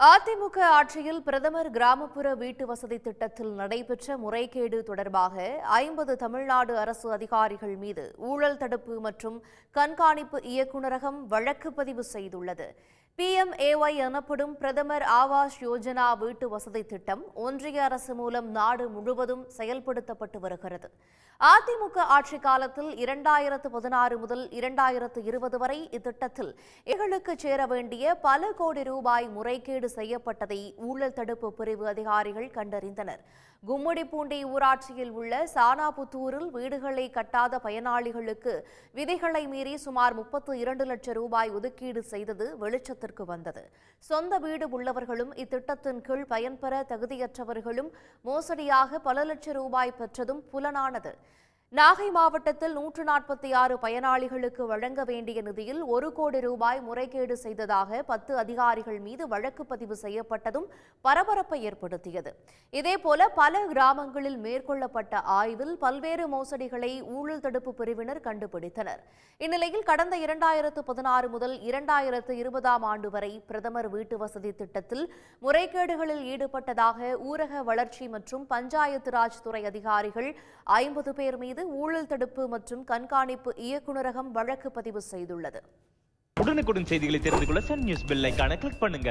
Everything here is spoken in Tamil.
அதிமுக ஆட்சியில் பிரதமர் கிராமப்புற வீட்டு வசதி திட்டத்தில் நடைபெற்ற முறைகேடு தொடர்பாக ஐம்பது தமிழ்நாடு அரசு அதிகாரிகள் மீது ஊழல் தடுப்பு மற்றும் கண்காணிப்பு இயக்குநரகம் வழக்கு பதிவு செய்துள்ளது. பிஎம்ஏஒய் எனப்படும் பிரதமர் ஆவாஸ் யோஜனா வீட்டு வசதி திட்டம் ஒன்றிய அரசு மூலம் நாடு முழுவதும் செயல்படுத்தப்பட்டு வருகிறது. அதிமுக ஆட்சி காலத்தில் இரண்டாயிரத்து பதினாறு முதல் இரண்டாயிரத்து இருபது வரை இத்திட்டத்தில் எகளுக்கு சேர வேண்டிய பல கோடி ரூபாய் முறைகேடு செய்யப்பட்டதை ஊழல் தடுப்பு பிரிவு அதிகாரிகள் கண்டறிந்தனர். கும்மிடிப்பூண்டி ஊராட்சியில் உள்ள சானாபுத்தூரில் வீடுகளை கட்டாத பயனாளிகளுக்கு விதிகளை மீறி சுமார் முப்பத்து இரண்டு லட்சம் ரூபாய் ஒதுக்கீடு செய்தது வெளிச்சத்திற்கு வந்தது. சொந்த வீடு உள்ளவர்களும் இத்திட்டத்தின் கீழ் பயன்பெற தகுதியற்றவர்களும் மோசடியாக பல லட்சம் ரூபாய் பெற்றதும் புலனானது. நாகை மாவட்டத்தில் நூற்று நாற்பத்தி ஆறு பயனாளிகளுக்கு வழங்க வேண்டிய நிதியில் ஒரு கோடி ரூபாய் முறைகேடு செய்ததாக பத்து அதிகாரிகள் மீது வழக்கு பதிவு செய்யப்பட்டதும் பரபரப்பை ஏற்படுத்தியது. இதேபோல பல கிராமங்களில் மேற்கொள்ளப்பட்ட ஆய்வில் பல்வேறு மோசடிகளை ஊழல் தடுப்பு பிரிவினர் கண்டுபிடித்தனர். இந்நிலையில் கடந்த இரண்டாயிரத்து பதினாறு முதல் இரண்டாயிரத்து இருபதாம் ஆண்டு வரை பிரதமர் வீட்டு வசதி திட்டத்தில் முறைகேடுகளில் ஈடுபட்டதாக ஊரக வளர்ச்சி மற்றும் பஞ்சாயத்து ராஜ் துறை அதிகாரிகள் ஐம்பது பேர் மீது ஊழல் தடுப்பு மற்றும் கண்காணிப்பு இயக்குநரகம் வழக்கு பதிவு செய்துள்ளது. உடனுக்குடன் செய்திகளை தெரிந்து கொள்ள சன் நியூஸ் பெல் ஐக்கான கிளிக் பண்ணுங்க.